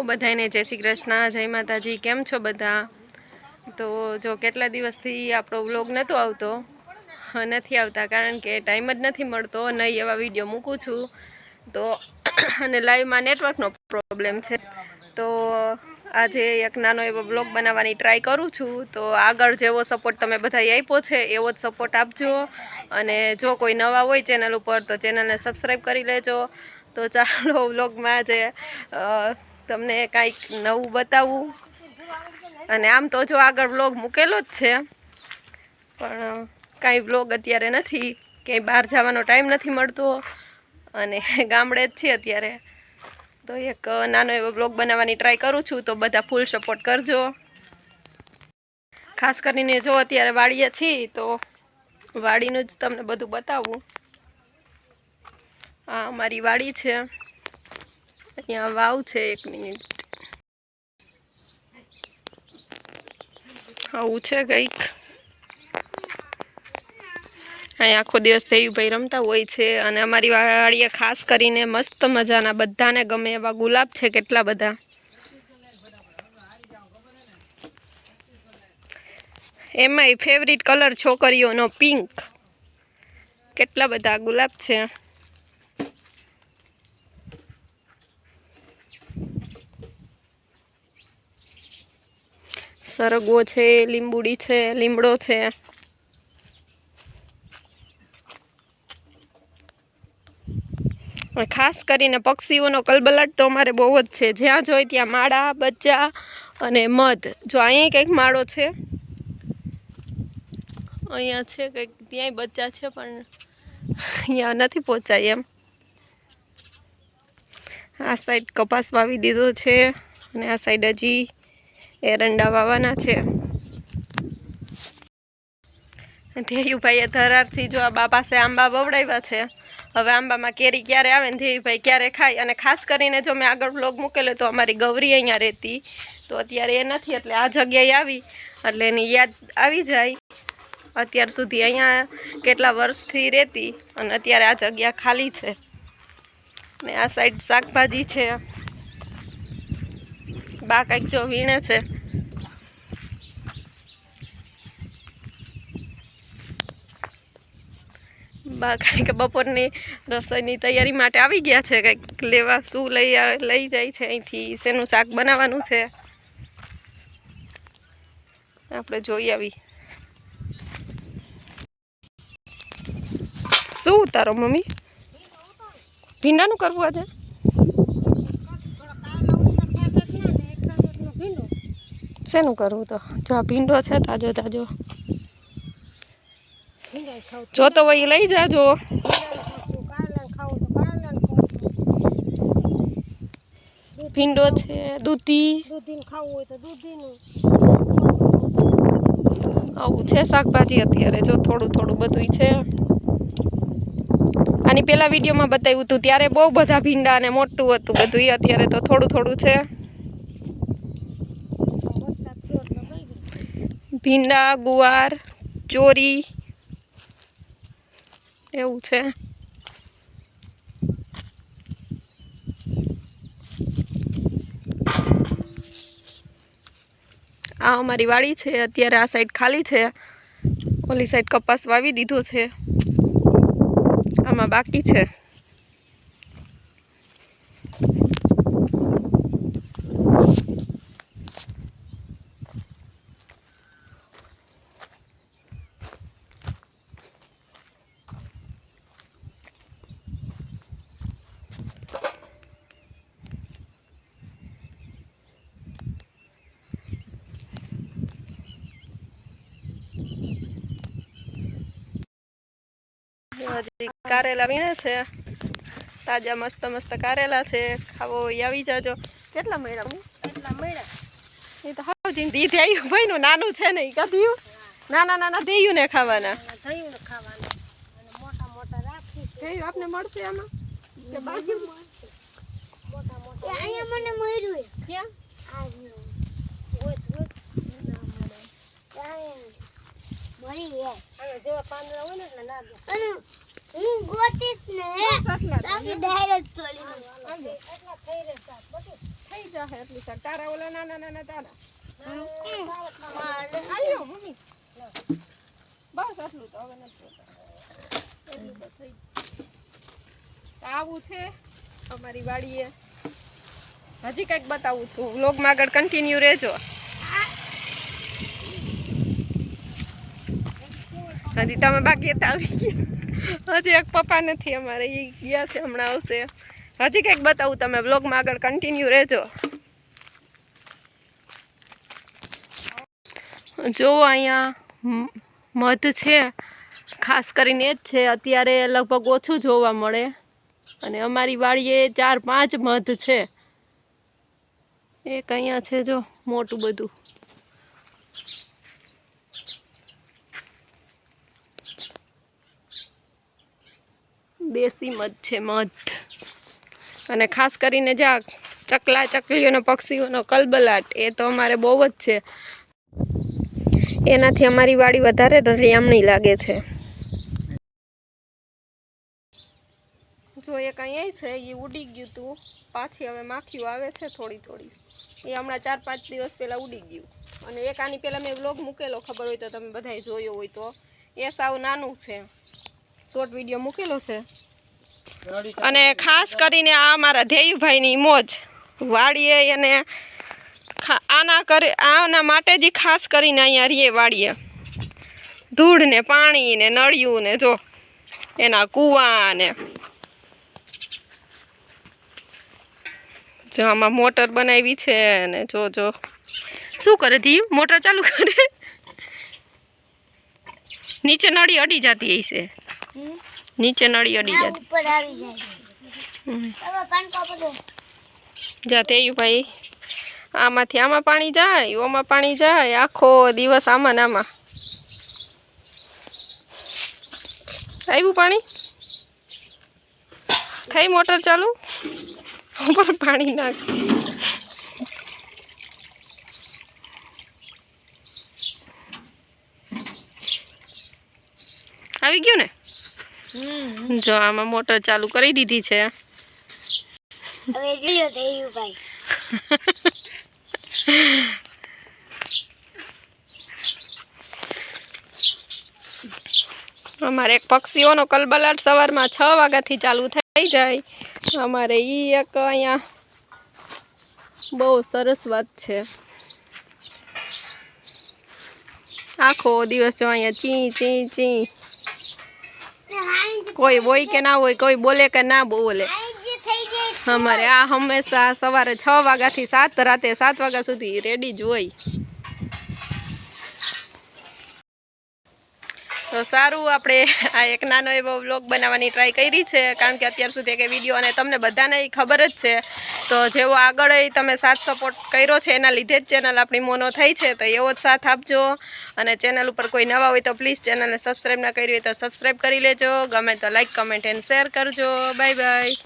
બધાને જય શ્રી કૃષ્ણ, જય માતાજી, કેમ છો બધા? તો જો કેટલા દિવસથી આપણો વ્લોગ નહોતો આવતો, નથી આવતા કારણ કે ટાઈમ જ નથી મળતો નહીં એવા વીડિયો મૂકું છું. તો અને લાઈવમાં નેટવર્કનો પ્રોબ્લેમ છે. તો આજે એક નાનો એવો બ્લોગ બનાવવાની ટ્રાય કરું છું. તો આગળ જેવો સપોર્ટ તમે બધાએ આપ્યો છે, એવો જ સપોર્ટ આપજો. અને જો કોઈ નવા હોય ચેનલ ઉપર તો ચેનલને સબસ્ક્રાઈબ કરી લેજો. તો ચાલો વ્લોગમાં આજે તમને કાંઈક નવું બતાવું. અને આમ તો જો આગળ વ્લોગ મૂકેલો જ છે. પણ કાંઈ વ્લોગ અત્યારે નથી. ક્યાંય બહાર જવાનો ટાઈમ નથી મળતો. અને ગામડે જ છીએ અત્યારે. તો એક નાનો એવો બ્લોગ બનાવવાની ટ્રાય કરું છું. તો બધા ફૂલ સપોર્ટ કરજો. ખાસ કરીને જો અત્યારે વાડીએ છીએ, તો વાડીનું જ તમને બધું બતાવું. આ અમારી વાડી છે. અહીંયા વાવ છે એક મિનિટ આવું છે કંઈક અહીંયા આખો દિવસ દેવીભાઈ રમતા હોય છે અને અમારી વાળીએ ખાસ કરીને મસ્ત મજાના બધાને ગમે એવા ગુલાબ છે કેટલા બધા. એમાંય ફેવરિટ કલર છોકરીઓનો પિંક કેટલા બધા ગુલાબ છે. સરગવો છે, લીંબુડી છે, લીમડો છે. ખાસ કરીને પક્ષીઓનો કલબલાટ તો અમારે બહુ જ છે. જ્યાં જોઈ ત્યાં માળા, બચ્ચા અને મધ. જો અહીંયા કંઈક માળો છે. અહીંયા છે કંઈક, ત્યાંય બચ્ચા છે, પણ અહીંયા નથી પહોંચાય એમ. આ સાઈડ કપાસ વાવી દીધો છે અને આ સાઈડ હજી એરંડા વાવવાના છે. ધેયુભાઈએ ધરારથી જો આ બા પાસે આંબા વવડાવ્યા છે. હવે આંબામાં કેરી ક્યારે આવે ને ધેયુભાઈ ક્યારે ખાય? અને ખાસ કરીને જો મેં આગળ બ્લોગ મૂકેલો તો અમારી ગૌરી અહીંયા રહેતી. તો અત્યારે એ નથી, એટલે આ જગ્યાએ આવી. એટલે એની યાદ આવી જાય. અત્યાર સુધી અહીંયા કેટલા વર્ષથી રહેતી અને અત્યારે આ જગ્યા ખાલી છે. ને આ સાઈડ શાકભાજી છે. બા કંઈક જો વીણે છે. બા કંઈક બપોરની રસોઈની તૈયારી માટે આવી ગયા છે. કંઈક લેવા શું લઈ લઈ જાય છે અહીંથી, શેનું શાક બનાવવાનું છે. આપણે જોઈ આવી. શું ઉતારો મમ્મી? ભીંડાનું કરવું આજે? શેનું કરવું તો. જો આ ભીંડો છે તાજો તાજો. જો તો વહી લઈ જાજો. ભીંડો છે, દૂધી. હોય આવું છે શાકભાજી અત્યારે. જો થોડું થોડું બધું છે. આની પેલા વિડીયોમાં બતાવ્યું હતું ત્યારે બહુ બધા ભીંડા અને મોટું હતું બધું અત્યારે તો થોડું થોડું છે વરસાદ થયો એટલે ગઈ ગયું. ભીંડા, ગુવાર, ચોરી એવું છે. આ અમારી વાડી છે. અત્યારે આ સાઈડ ખાલી છે. ઓલી સાઈડ કપાસ વાવી દીધો છે. આમાં બાકી છે હજી કારેલા વીણે છે. તાજા મસ્ત મસ્ત કારેલા છે. ખાવો આવી જાજો. કેટલા મળ્યા હું? કેટલા મળ્યા? એ તો હાવ જીંદી ધ્યાયું ભાઈનું નાનું છે ને એ કધ્યું નાના નાના ધેયું ને ખાવાના. થયું ને ખાવાના. અને મોટા મોટા રાખી છે. ધેયું આપને મળશે આમાં? કે બાકી? મોટા મોટા અહીંયા મને મળ્યું ક્યાં. ના મળે. હવે જેવા પાંદડા હોય ને એટલે લાગે હું ગોતીશ ને એટલા થઈ રહે સાત બધું થઈ જશે એટલી શાક તારા ઓલા નાના નાના તારા મમ્મી બસ આટલું તો હવે નથી એટલું તો થઈ. આવું છે અમારી વાડીએ હજી કંઈક બતાવું છું. વ્લોગમાં આગળ કન્ટિન્યુ રહેજો. હજી તમે બાકી હતા આવી ગયા. હજી એક પપ્પા નથી અમારે એ ગયા છે હમણાં આવશે. હજી કંઈક બતાવું તમે વ્લોગમાં આગળ કન્ટિન્યુ રહેજો. જો અહીંયા મધ છે, ખાસ કરીને જ છે, અત્યારે લગભગ ઓછું જોવા મળે. અને અમારી વાડીએ ચાર પાંચ મધ છે. એક અહીંયા છે જો, મોટું બધું. દેશી મધ છે, મધ. અને ખાસ કરીને જ્યાં ચકલા ચકલીઓનો, પક્ષીઓનો કલબલાટ, એ તો અમારે બહુ જ છે. એનાથી અમારી વાડી વધારે રળિયામણી લાગે છે. જો એક અહીંયા છે એ ઉડી ગયું હતું પાછી હવે માખીઓ આવે છે થોડી થોડી. એ હમણાં ચાર પાંચ દિવસ પહેલાં ઉડી ગયું. અને એક આની પહેલાં મેં વ્લોગ મૂકેલો, ખબર હોય તો તમે બધાએ જોયો હોય તો. એ સાવ નાનું છે. શોર્ટ વીડિયો મૂકેલો છે. અને ખાસ કરીને આ મારા ધ્યેયભાઈની મોજ. વાડીએ એને આના કરી આના માટે જ ખાસ કરીને અહીંયા રીએ વાડીએ. ધૂળ ને પાણી ને નળિયું ને જો એના કૂવા ને જો આમાં મોટર બનાવી છે ને જો જો. શું કરે ધીયું મોટર ચાલુ કરે? નીચે નળી અડી જતી હશે. નીચે નળી અડી જતી. ઉપર આવી જાય. જા ભાઈ આમાંથી આમાં પાણી જાય ઓમાં પાણી જાય આખો દિવસ આમાં ને આમાં. આવ્યું પાણી? થઈ મોટર ચાલુ? ઉપર પાણી નાખ. આવી ગયું ને? જો આમાં મોટર ચાલુ કરી દીધી છે. હવે ભાઈ. અમારે એક પક્ષીઓનો કલબલાટ સવારમાં છ વાગ્યાથી ચાલુ થઈ જાય. અમારે ઈ એક અહીંયા બહુ સરસ વાત છે. આખો દિવસ જો અહીંયા ચી ચી ચી. કોઈ હોય કે ના હોય કોઈ બોલે કે ના બોલે. અમારે આ હંમેશા સવારે છ વાગ્યાથી સાત રાતે સાત વાગ્યા સુધી રેડી જ હોય. તો સારું આપણે આ એક નાનો એવો વ્લોગ બનાવવાની ટ્રાય કરી છે કારણ કે અત્યાર સુધી કે વીડિયો અને તમને બધાને ખબર જ છે તો જેવો આગળ તમે સાથ સપોર્ટ કર્યો છે, એના લીધે જ ચેનલ આપણી મોનો થઈ છે, તો એવો જ સાથ આપજો. અને ચેનલ ઉપર કોઈ નવા હોય તો પ્લીઝ ચેનલને સબસ્ક્રાઈબ ના કરી હોય તો સબસ્ક્રાઈબ કરી લેજો. ગમે તો લાઈક કમેન્ટ એન્ડ શેર કરજો. Bye bye